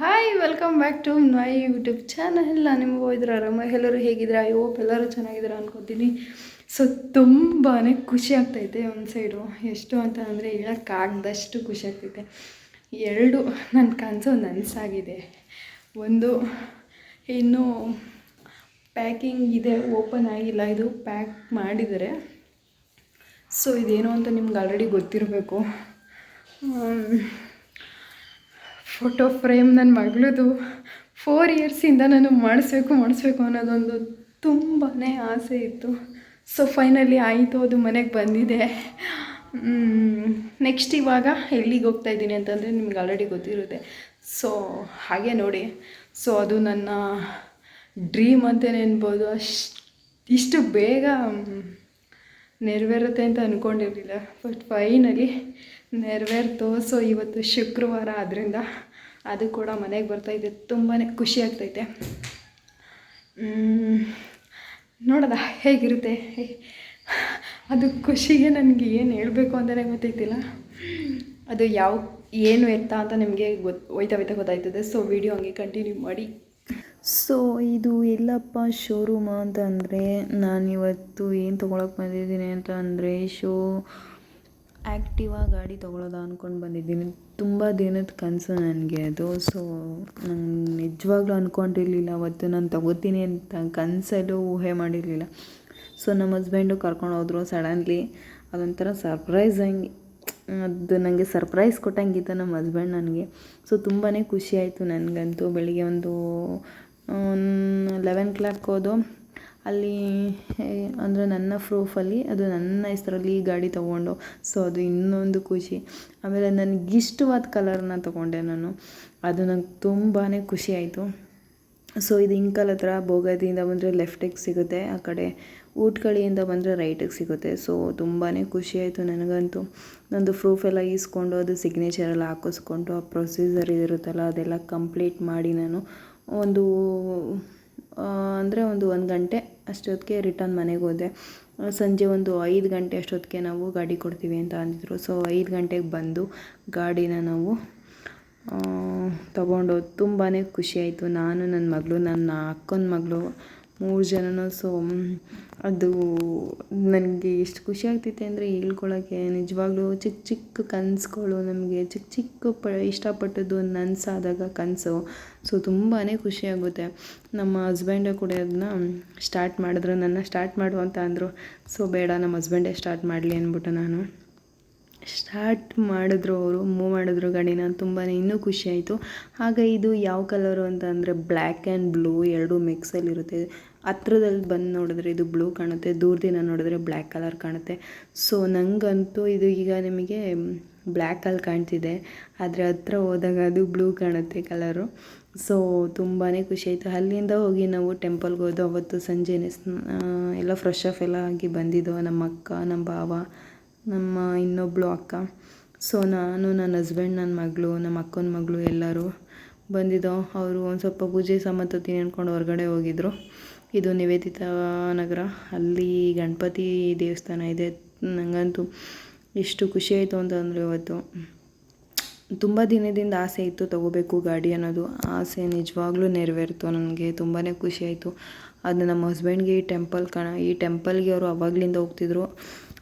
Hi welcome back to my YouTube channel ನಾನು ನಿಮಗೂ ಇದ್ರ ಆರಾಮ ಎಲ್ಲರೂ ಹೇಗಿದ್ರೆ ಐ ಹೋಪ್ ಎಲ್ಲರೂ ಚೆನ್ನಾಗಿದ್ದೀರಾ ಅನ್ಕೋತೀನಿ. ಸೊ ತುಂಬಾ ಖುಷಿ ಆಗ್ತೈತೆ ಒಂದು ಸೈಡು ಎಷ್ಟು ಅಂತ ಅಂದರೆ ಹೇಳೋಕ್ಕಾಗ್ದಷ್ಟು ಖುಷಿ ಆಗ್ತೈತೆ. ಎರಡು ನನ್ನ ಕನಸು ನನಸಾಗಿದೆ. ಒಂದು, ಇನ್ನೂ ಪ್ಯಾಕಿಂಗ್ ಇದೆ ಓಪನ್ ಆಗಿಲ್ಲ. ಇದು ಪ್ಯಾಕ್ ಮಾಡಿದರೆ ಸೊ ಇದೇನು ಅಂತ ನಿಮ್ಗೆ ಆಲ್ರೆಡಿ ಗೊತ್ತಿರಬೇಕು. ಫೋಟೋ ಫ್ರೇಮ್ ನನ್ನ ಮಗಳದು ಫೋರ್ ಇಯರ್ಸಿಂದ ನಾನು ಮಾಡಿಸ್ಬೇಕು ಮಾಡಿಸ್ಬೇಕು ಅನ್ನೋದೊಂದು ತುಂಬಾ ಆಸೆ ಇತ್ತು. ಸೊ ಫೈನಲಿ ಆಯಿತು, ಅದು ಮನೆಗೆ ಬಂದಿದೆ. ನೆಕ್ಸ್ಟ್ ಇವಾಗ ಎಲ್ಲಿಗೆ ಹೋಗ್ತಾ ಇದ್ದೀನಿ ಅಂತಂದರೆ ನಿಮ್ಗೆ ಆಲ್ರೆಡಿ ಗೊತ್ತಿರುತ್ತೆ. ಸೊ ಹಾಗೆ ನೋಡಿ. ಸೊ ಅದು ನನ್ನ ಡ್ರೀಮ್ ಅಂತಲೇ ಅನ್ಬೋದು ಅಷ್ಟು, ಇಷ್ಟು ಬೇಗ ನೆರವೇರುತ್ತೆ ಅಂತ ಅಂದ್ಕೊಂಡಿರಲಿಲ್ಲ ಬಟ್ ಫೈನಲಿ ನೆರವೇರ್ತು. ಸೊ ಇವತ್ತು ಶುಕ್ರವಾರ ಆದ್ದರಿಂದ ಅದು ಕೂಡ ಮನೆಗೆ ಬರ್ತಾಯಿದೆ ತುಂಬಾ ಖುಷಿ ಆಗ್ತೈತೆ. ನೋಡೋದ ಹೇಗಿರುತ್ತೆ? ಅದು ಖುಷಿಗೆ ನನಗೆ ಏನು ಹೇಳಬೇಕು ಅಂತಲೇ ಗೊತ್ತೈತಿಲ್ಲ. ಅದು ಯಾವ, ಏನು ಎತ್ತ ಅಂತ ನಿಮಗೆ ಗೊತ್ತು ಹೋಯ್ತಾ ಹೋಯ್ತಾ ಗೊತ್ತಾಯ್ತದೆ. ಸೊ ವಿಡಿಯೋ ಹಂಗೆ ಕಂಟಿನ್ಯೂ ಮಾಡಿ. ಸೊ ಇದು ಎಲ್ಲಪ್ಪ ಶೋರೂಮ್ ಅಂತಂದರೆ ನಾನು ನಾನಿವತ್ತು ಏನು ತೊಗೊಳಕ್ಕೆ ಬಂದಿದ್ದೀನಿ ಅಂತ ಅಂದರೆ ಶೋ ಆ್ಯಕ್ಟಿವಾ ಗಾಡಿ ತೊಗೊಳೋದು ಅಂದ್ಕೊಂಡು ಬಂದಿದ್ದೀನಿ. ತುಂಬ ದಿನದ ಕನಸು ನನಗೆ ಅದು. ಸೊ ನಾನು ನಿಜವಾಗ್ಲೂ ಅಂದ್ಕೊಂಡಿರಲಿಲ್ಲ ಅವತ್ತು ನಾನು ತೊಗೋತೀನಿ ಅಂತ ಕನಸಲ್ಲೂ ಊಹೆ ಮಾಡಿರಲಿಲ್ಲ. ಸೊ ನಮ್ಮ ಹಸ್ಬೆಂಡು ಕರ್ಕೊಂಡು ಹೋದ್ರು ಸಡನ್ಲಿ ಅದೊಂಥರ ಸರ್ಪ್ರೈಸಿಂಗ್ ಅದು ನನಗೆ ಸರ್ಪ್ರೈಸ್ ಕೊಟ್ಟಂಗಿತ್ತು ನಮ್ಮ ಹಸ್ಬೆಂಡ್ ನನಗೆ. ಸೊ ತುಂಬಾ ಖುಷಿ ಆಯಿತು ನನಗಂತೂ. ಬೆಳಿಗ್ಗೆ ಒಂದು ಲೆವೆನ್ ಕ್ಲಾಕ್ ಹೋದು ಅಲ್ಲಿ ಅಂದರೆ ನನ್ನ ಪ್ರೂಫಲ್ಲಿ ಅದು ನನ್ನ ಹೆಸರಲ್ಲಿ ಗಾಡಿ ತೊಗೊಂಡು ಸೊ ಅದು ಇನ್ನೊಂದು ಖುಷಿ. ಆಮೇಲೆ ನನಗಿಷ್ಟವಾದ ಕಲರನ್ನ ಕಲರ್ನ ತೊಗೊಂಡೆ ನಾನು. ಅದು ನಂಗೆ ತುಂಬಾ ಖುಷಿ ಆಯಿತು. ಸೊ ಇದು ಇಂಕಲ್ ಹತ್ರ ಬೋಗದಿಯಿಂದ ಬಂದರೆ ಲೆಫ್ಟಿಗೆ ಸಿಗುತ್ತೆ, ಆ ಕಡೆ ಊಟ್ಕಳಿಯಿಂದ ಬಂದರೆ ರೈಟಿಗೆ ಸಿಗುತ್ತೆ. ಸೊ ತುಂಬಾ ಖುಷಿ ಆಯಿತು ನನಗಂತೂ. ನಂದು ಪ್ರೂಫ್ ಎಲ್ಲ ಈಸ್ಕೊಂಡು ಅದು ಸಿಗ್ನೇಚರ್ ಎಲ್ಲ ಹಾಕಿಸ್ಕೊಂಡು, ಆ ಪ್ರೊಸೀಜರ್ ಇರುತ್ತಲ್ಲ ಅದೆಲ್ಲ ಕಂಪ್ಲೀಟ್ ಮಾಡಿ ನಾನು ಒಂದು ಅಂದರೆ ಒಂದು ಒಂದು ಗಂಟೆ ಅಷ್ಟೊತ್ತಿಗೆ ರಿಟರ್ನ್ ಮನೆಗೆ ಹೋದೆ. ಸಂಜೆ ಒಂದು ಐದು ಗಂಟೆ ಅಷ್ಟೊತ್ತಿಗೆ ನಾವು ಗಾಡಿ ಕೊಡ್ತೀವಿ ಅಂತ ಅಂದಿದ್ರು. ಸೊ ಐದು ಗಂಟೆಗೆ ಬಂದು ಗಾಡಿನ ನಾವು ತಗೊಂಡು ತುಂಬಾ ಖುಷಿ ಆಯಿತು. ನಾನು ನನ್ನ ಮಗಳು, ನನ್ನ ಅಕ್ಕನ ಮಗಳು ಮೂರು ಜನನೂ ಸೊ ಅದು ನನಗೆ ಎಷ್ಟು ಖುಷಿ ಆಗ್ತೈತೆ ಅಂದರೆ ಹೇಳ್ಕೊಳ್ಳೋಕ್ಕೆ ನಿಜವಾಗ್ಲೂ ಚಿಕ್ಕ ಚಿಕ್ಕ ಕನಸುಗಳು ನಮಗೆ, ಚಿಕ್ಕ ಚಿಕ್ಕ ಪ, ಇಷ್ಟಪಟ್ಟದ್ದು ನನಸಾದಾಗ ಕನಸು. ಸೊ ತುಂಬಾ ಖುಷಿಯಾಗುತ್ತೆ ನಮ್ಮ ಹಸ್ಬೆಂಡೇ ಕೂಡ ಅದನ್ನ ಸ್ಟಾರ್ಟ್ ಮಾಡಿದ್ರು, ನನ್ನ ಸ್ಟಾರ್ಟ್ ಮಾಡು ಅಂತ ಅಂದರು. ಸೊ ಬೇಡ, ನಮ್ಮ ಹಸ್ಬೆಂಡೇ ಸ್ಟಾರ್ಟ್ ಮಾಡಲಿ ಅಂದ್ಬಿಟ್ಟು ನಾನು. ಸ್ಟಾರ್ಟ್ ಮಾಡಿದ್ರು ಅವರು ಮೂವ್ ಮಾಡಿದ್ರು ಗಾಡಿನ ತುಂಬಾ ಇನ್ನೂ ಖುಷಿ ಆಯಿತು. ಆಗ ಇದು ಯಾವ ಕಲರು ಅಂತ ಅಂದರೆ ಬ್ಲ್ಯಾಕ್ ಆ್ಯಂಡ್ ಬ್ಲೂ ಎರಡು ಮಿಕ್ಸಲ್ಲಿರುತ್ತೆ ಹತ್ರದಲ್ಲಿ ಬಂದು ನೋಡಿದ್ರೆ ಇದು ಬ್ಲೂ ಕಾಣುತ್ತೆ, ದೂರದಿಂದ ನೋಡಿದ್ರೆ ಬ್ಲ್ಯಾಕ್ ಕಲರ್ ಕಾಣುತ್ತೆ. ಸೊ ನನಗಂತೂ ಇದು ಈಗ ನಿಮಗೆ ಬ್ಲ್ಯಾಕಲ್ಲಿ ಕಾಣ್ತಿದೆ, ಆದರೆ ಹತ್ರ ಹೋದಾಗ ಅದು ಬ್ಲೂ ಕಾಣುತ್ತೆ ಕಲರು. ಸೊ ತುಂಬಾ ಖುಷಿ ಆಯಿತು. ಅಲ್ಲಿಂದ ಹೋಗಿ ನಾವು ಟೆಂಪಲ್ಗೆ ಹೋದೋ, ಅವತ್ತು ಸಂಜೆನೆ ಎಲ್ಲ ಫ್ರೆಶ್ ಅಪ್ ಎಲ್ಲ ಆಗಿ ಬಂದಿದ್ದೋ, ನಮ್ಮ ಅಕ್ಕ, ನಮ್ಮ ಭಾವ, ನಮ್ಮ ಇನ್ನೊಬ್ಬಳು ಅಕ್ಕ. ಸೊ ನಾನು, ನನ್ನ ಹಸ್ಬೆಂಡ್ ನನ್ನ ಮಗಳು, ನಮ್ಮ ಅಕ್ಕನ ಮಗಳು ಎಲ್ಲರೂ ಬಂದಿದ್ದೋ, ಅವರು ಒಂದು ಸ್ವಲ್ಪ ಪೂಜೆ ಸಾಮಾನು ತಿನ್ಕೊಂಡು ಹೊರಗಡೆ ಹೋಗಿದ್ರು. ಇದು ನಿವೇದಿತಾ ನಗರ. ಅಲ್ಲಿ ಗಣಪತಿ ದೇವಸ್ಥಾನ ಇದೆ. ನನಗಂತೂ ಎಷ್ಟು ಖುಷಿ ಆಯಿತು ಅಂತಂದರೆ ಇವತ್ತು. ತುಂಬ ದಿನದಿಂದ ಆಸೆ ಇತ್ತು ತಗೋಬೇಕು ಗಾಡಿ ಅನ್ನೋದು. ಆಸೆ ನಿಜವಾಗ್ಲೂ ನೆರವೇರಿತು. ನನಗೆ ತುಂಬಾ ಖುಷಿ ಆಯಿತು. ಅದು ನಮ್ಮ ಹಸ್ಬೆಂಡ್ಗೆ ಈ ಟೆಂಪಲ್ ಕಣ, ಈ ಟೆಂಪಲ್ಗೆ ಅವರು ಅವಾಗಲಿಂದ ಹೋಗ್ತಿದ್ರು.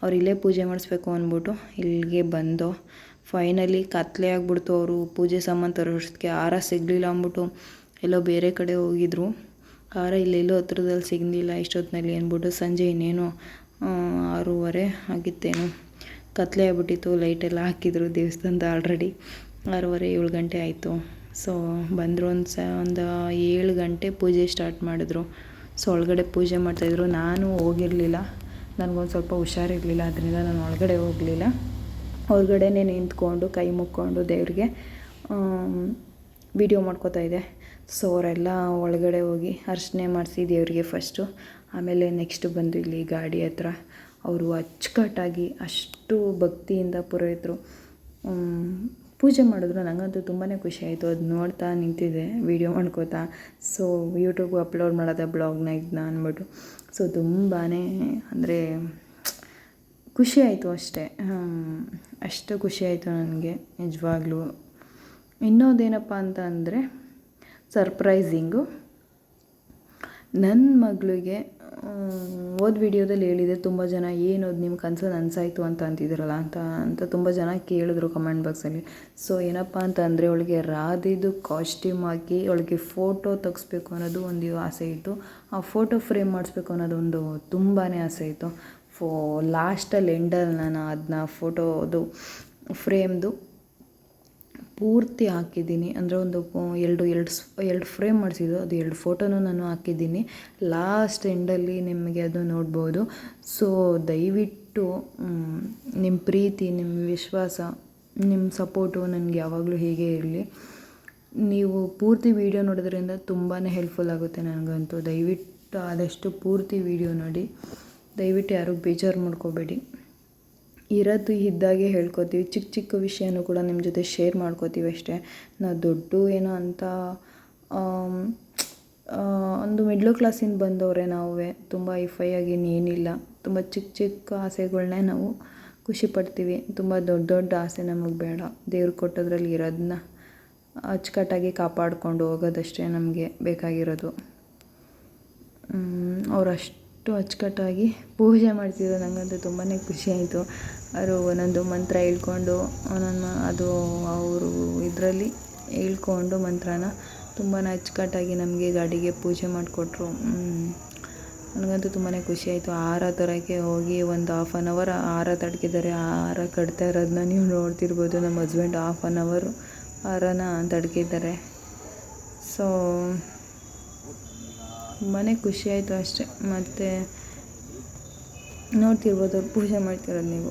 ಅವ್ರು ಇಲ್ಲೇ ಪೂಜೆ ಮಾಡಿಸ್ಬೇಕು ಅಂದ್ಬಿಟ್ಟು ಇಲ್ಲಿಗೆ ಬಂದು ಫೈನಲಿ ಕತ್ಲೆ ಆಗಿಬಿಡ್ತು ಅವರು. ಪೂಜೆ ಸಾಮಾನು ತರೋಷ್ಟಕ್ಕೆ ಆರ ಸಿಗಲಿಲ್ಲ ಅಂದ್ಬಿಟ್ಟು ಎಲ್ಲೋ ಬೇರೆ ಕಡೆ ಹೋಗಿದ್ರು. ಹಾರ ಇಲ್ಲೆಲ್ಲೋ ಹತ್ರದಲ್ಲಿ ಸಿಗಲಿಲ್ಲ, ಇಷ್ಟೊತ್ತಿನಲ್ಲಿ ಅಂದ್ಬಿಟ್ಟು ಸಂಜೆ ಇನ್ನೇನು ಆರೂವರೆ ಆಗಿತ್ತೇನು. ಕತ್ಲೆ ಆಗ್ಬಿಟ್ಟಿತ್ತು ಲೈಟೆಲ್ಲ ಹಾಕಿದ್ರು ದೇವಸ್ಥಾನದ ಆಲ್ರೆಡಿ ಆರೂವರೆ ಏಳು ಗಂಟೆ ಆಯಿತು. ಸೊ ಬಂದರು ಒಂದು ಸ, ಒಂದು ಏಳು ಗಂಟೆ ಪೂಜೆ ಸ್ಟಾರ್ಟ್ ಮಾಡಿದ್ರು. ಸೊ ಒಳಗಡೆ ಪೂಜೆ ಮಾಡ್ತಾಯಿದ್ರು ನಾನು ಹೋಗಿರಲಿಲ್ಲ. ನನಗೊಂದು ಸ್ವಲ್ಪ ಹುಷಾರಿರಲಿಲ್ಲ, ಅದರಿಂದ ನಾನು ಒಳಗಡೆ ಹೋಗಲಿಲ್ಲ. ಹೊರಗಡೆನೇ ನಿಂತ್ಕೊಂಡು, ಕೈ ಮುಕ್ಕೊಂಡು ದೇವ್ರಿಗೆ ವಿಡಿಯೋ ಮಾಡ್ಕೋತಾ ಇದೆ. ಸೊ ಅವರೆಲ್ಲ ಒಳಗಡೆ ಹೋಗಿ ಅರ್ಚನೆ ಮಾಡಿಸಿ ದೇವರಿಗೆ ಫಸ್ಟು ಆಮೇಲೆ ನೆಕ್ಸ್ಟ್ ಬಂದು ಇಲ್ಲಿ ಗಾಡಿ ಹತ್ರ ಅವರು ಅಚ್ಚುಕಟ್ಟಾಗಿ ಅಷ್ಟು ಭಕ್ತಿಯಿಂದ ಪುರೋಹಿತರು ಪೂಜೆ ಮಾಡಿದ್ರು. ನನಗಂತೂ ತುಂಬಾ ಖುಷಿ ಆಯಿತು. ಅದು ನೋಡ್ತಾ ನಿಂತಿದೆ ವೀಡಿಯೋ ಮಾಡ್ಕೋತಾ. ಸೊ ಯೂಟ್ಯೂಬ್ ಅಪ್ಲೋಡ್ ಮಾಡೋದ ಬ್ಲಾಗ್ನ ಇದನ್ನ ಅಂದ್ಬಿಟ್ಟು ಸೊ ತುಂಬಾ ಅಂದರೆ ಖುಷಿ ಆಯಿತು ಅಷ್ಟೇ. ಅಷ್ಟು ಖುಷಿ ಆಯಿತು ನನಗೆ. ನಿಜವಾಗ್ಲೂ ಇನ್ನೊಂದೇನಪ್ಪ ಅಂತ ಅಂದರೆ ಸರ್ಪ್ರೈಸಿಂಗು ನನ್ನ ಮಗಳಿಗೆ ಓದ್ ವಿಡಿಯೋದಲ್ಲಿ ಹೇಳಿದೆ, ತುಂಬ ಜನ ಏನು ಅದು ನಿಮ್ಮ ಕನಸು ಅನ್ಸಾಯಿತು ಅಂತ ಅಂತಿದ್ದೀರಲ್ಲ ಅಂತ ಅಂತ ತುಂಬ ಜನ ಕೇಳಿದ್ರು ಕಮೆಂಟ್ ಬಾಕ್ಸಲ್ಲಿ ಸೊ ಏನಪ್ಪ ಅಂತ ಅಂದರೆ ಅವಳಿಗೆ ರಾಧಿದು ಕಾಸ್ಟ್ಯೂಮ್ ಹಾಕಿ, ಅವಳಿಗೆ ಫೋಟೋ ತೆಗಿಸ್ಬೇಕು ಅನ್ನೋದು ಒಂದು ಆಸೆ ಇತ್ತು. ಆ ಫೋಟೋ ಫ್ರೇಮ್ ಮಾಡಿಸ್ಬೇಕು ಅನ್ನೋದೊಂದು ತುಂಬಾ ಆಸೆ ಇತ್ತು. ಫೋ ಲಾಸ್ಟಲ್ಲಿ ಎಂಡಲ್ಲಿ ನಾನು ಅದನ್ನ ಫೋಟೋದು ಫ್ರೇಮ್ದು ಪೂರ್ತಿ ಹಾಕಿದ್ದೀನಿ. ಅಂದರೆ ಒಂದು ಎರಡು ಎರಡು ಎರಡು ಫ್ರೇಮ್ ಮಾಡಿಸಿದ್ದು. ಅದು ಎರಡು ಫೋಟೋನೂ ನಾನು ಹಾಕಿದ್ದೀನಿ. ಲಾಸ್ಟ್ ಎಂಡಲ್ಲಿ ನಿಮಗೆ ಅದು ನೋಡ್ಬೋದು. ಸೊ, ದಯವಿಟ್ಟು ನಿಮ್ಮ ಪ್ರೀತಿ ನಿಮ್ಮ ವಿಶ್ವಾಸ ನಿಮ್ಮ ಸಪೋರ್ಟು ನನಗೆ ಯಾವಾಗಲೂ ಹೀಗೆ ಇರಲಿ. ನೀವು ಪೂರ್ತಿ ವೀಡಿಯೋ ನೋಡೋದ್ರಿಂದ ತುಂಬಾ ಹೆಲ್ಪ್ಫುಲ್ ಆಗುತ್ತೆ ನನಗಂತೂ. ದಯವಿಟ್ಟು ಆದಷ್ಟು ಪೂರ್ತಿ ವೀಡಿಯೋ ನೋಡಿ. ದಯವಿಟ್ಟು ಯಾರೂ ಬೇಜಾರು ಮಾಡ್ಕೋಬೇಡಿ. ಇರೋದು ಇದ್ದಾಗೆ ಹೇಳ್ಕೊತೀವಿ. ಚಿಕ್ಕ ಚಿಕ್ಕ ವಿಷಯನೂ ಕೂಡ ನಿಮ್ಮ ಜೊತೆ ಶೇರ್ ಮಾಡ್ಕೋತೀವಿ ಅಷ್ಟೇ. ನಾವು ದೊಡ್ಡ ಏನೋ ಅಂತ ಒಂದು ಮಿಡ್ಲ್ ಕ್ಲಾಸಿಂದ ಬಂದವರೇ ನಾವೇ. ತುಂಬ ಐಫೈ ಆಗಿ ಏನಿಲ್ಲ. ತುಂಬ ಚಿಕ್ಕ ಚಿಕ್ಕ ಆಸೆಗಳನ್ನೇ ನಾವು ಖುಷಿ ಪಡ್ತೀವಿ. ತುಂಬ ದೊಡ್ಡ ದೊಡ್ಡ ಆಸೆ ನಮಗೆ ಬೇಡ. ದೇವ್ರು ಕೊಟ್ಟದ್ರಲ್ಲಿ ಇರೋದನ್ನ ಅಚ್ಚುಕಟ್ಟಾಗಿ ಕಾಪಾಡಿಕೊಂಡು ಹೋಗೋದಷ್ಟೇ ನಮಗೆ ಬೇಕಾಗಿರೋದು. ಅವ್ರು ಅಷ್ಟು ಅಚ್ಚುಕಟ್ಟಾಗಿ ಪೂಜೆ ಮಾಡ್ತಿದ್ರು. ನನಗಂತೂ ತುಂಬಾ ಖುಷಿ ಆಯಿತು ಅವರು ಒಂದೊಂದು ಮಂತ್ರ ಹೇಳ್ಕೊಂಡು, ಒಂದೊಂದು ಅದು ಅವರು ಇದರಲ್ಲಿ ಹೇಳ್ಕೊಂಡು ಮಂತ್ರನ ತುಂಬಾ ಅಚ್ಚುಕಟ್ಟಾಗಿ ನಮಗೆ ಗಾಡಿಗೆ ಪೂಜೆ ಮಾಡಿಕೊಟ್ರು. ನನಗಂತೂ ತುಂಬಾ ಖುಷಿ ಆಯಿತು ಹಾರ ತರೋಕ್ಕೆ ಹೋಗಿ ಒಂದು ಹಾಫ್ ಆನ್ ಅವರ್ ಹಾರ ತಡ್ಕಿದ್ದಾರೆ. ಆ ಹಾರ ಕಟ್ತಾ ಇರೋದನ್ನ ನೀವು ನೋಡ್ತಿರ್ಬೋದು. ನಮ್ಮ ಹಸ್ಬೆಂಡ್ ಹಾಫ್ ಆನ್ ಅವರು ಆರನ ತಡ್ಕಿದ್ದಾರೆ. ಸೊ ತುಂಬಾ ಖುಷಿ ಆಯಿತು ಅಷ್ಟೆ. ಮತ್ತು ನೋಡ್ತಿರ್ಬೋದು ಅವ್ರು ಪೂಜೆ ಮಾಡ್ತಿರೋದು ನೀವು.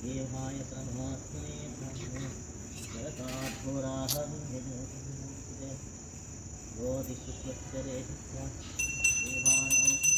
देवाय सर्वात्मने ब्रह्म जगताद्भोराहं देवानां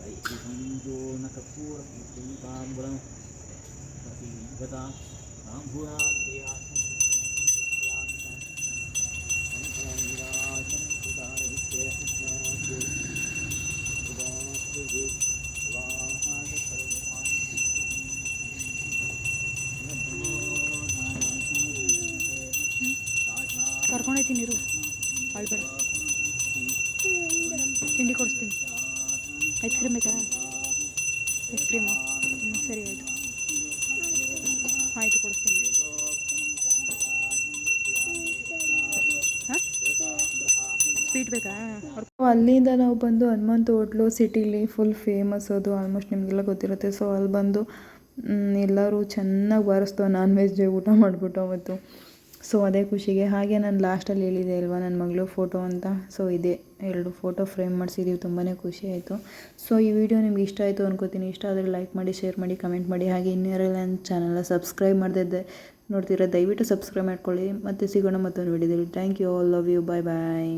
kahit isang linggo nakapura, ito yung tambulang, kasi bata, tamburan, tiyak, ಬೇಕಾ ಐಸ್ ಕ್ರೀಮು. ಹ್ಞೂ ಸರಿ, ಆಯಿತು. ಆಯಿತು ಕೊಡಿಸ್ತೀನಿ ಹಾಂ? ಸ್ವೀಟ್ ಬೇಕಾ? ಅಲ್ಲಿಂದ ನಾವು ಬಂದು ಹನುಮಂತ ಹೋಟ್ಲು, ಸಿಟಿಲಿ ಫುಲ್ ಫೇಮಸ್ ಅದು ಆಲ್ಮೋಸ್ಟ್ ನಿಮಗೆಲ್ಲ ಗೊತ್ತಿರುತ್ತೆ. ಸೊ ಅಲ್ಲಿ ಬಂದು ಎಲ್ಲರೂ ಚೆನ್ನಾಗಿ ಬಾರಿಸ್ತೋ ನಾನ್ ವೆಜ್ ಊಟ ಮಾಡಿಬಿಟ್ಟು ಅವತ್ತು. ಸೊ ಅದೇ ಖುಷಿಗೆ. ಹಾಗೆ ನಾನು ಲಾಸ್ಟಲ್ಲಿ ಹೇಳಿದೆ ಅಲ್ವಾ ನನ್ನ ಮಗಳು ಫೋಟೋ ಅಂತ. ಸೊ ಇದೆ. ಎರಡು ಫೋಟೋ ಫ್ರೇಮ್ ಮಾಡಿಸಿದ್ದೀವಿ ತುಂಬಾ ಖುಷಿ ಆಯಿತು. ಸೊ ಈ ವಿಡಿಯೋ ನಿಮ್ಗೆ ಇಷ್ಟ ಆಯಿತು ಅನ್ಕೋತೀನಿ. ಇಷ್ಟ ಆದರೆ ಲೈಕ್ ಮಾಡಿ ಶೇರ್ ಮಾಡಿ ಕಮೆಂಟ್ ಮಾಡಿ. ಹಾಗೆ ಇನ್ಯಾರೆಲ್ಲ ನನ್ನ ಚಾನಲ್ನ ಸಬ್ಸ್ಕ್ರೈಬ್ ಮಾಡದೆ ನೋಡ್ತೀರಾ ದಯವಿಟ್ಟು ಸಬ್ಸ್ಕ್ರೈಬ್ ಮಾಡ್ಕೊಳ್ಳಿ. ಮತ್ತೆ ಸಿಗೋಣ ಮತ್ತೊಂದು ವಿಡಿಯೋದಲ್ಲಿ thank you all love you bye bye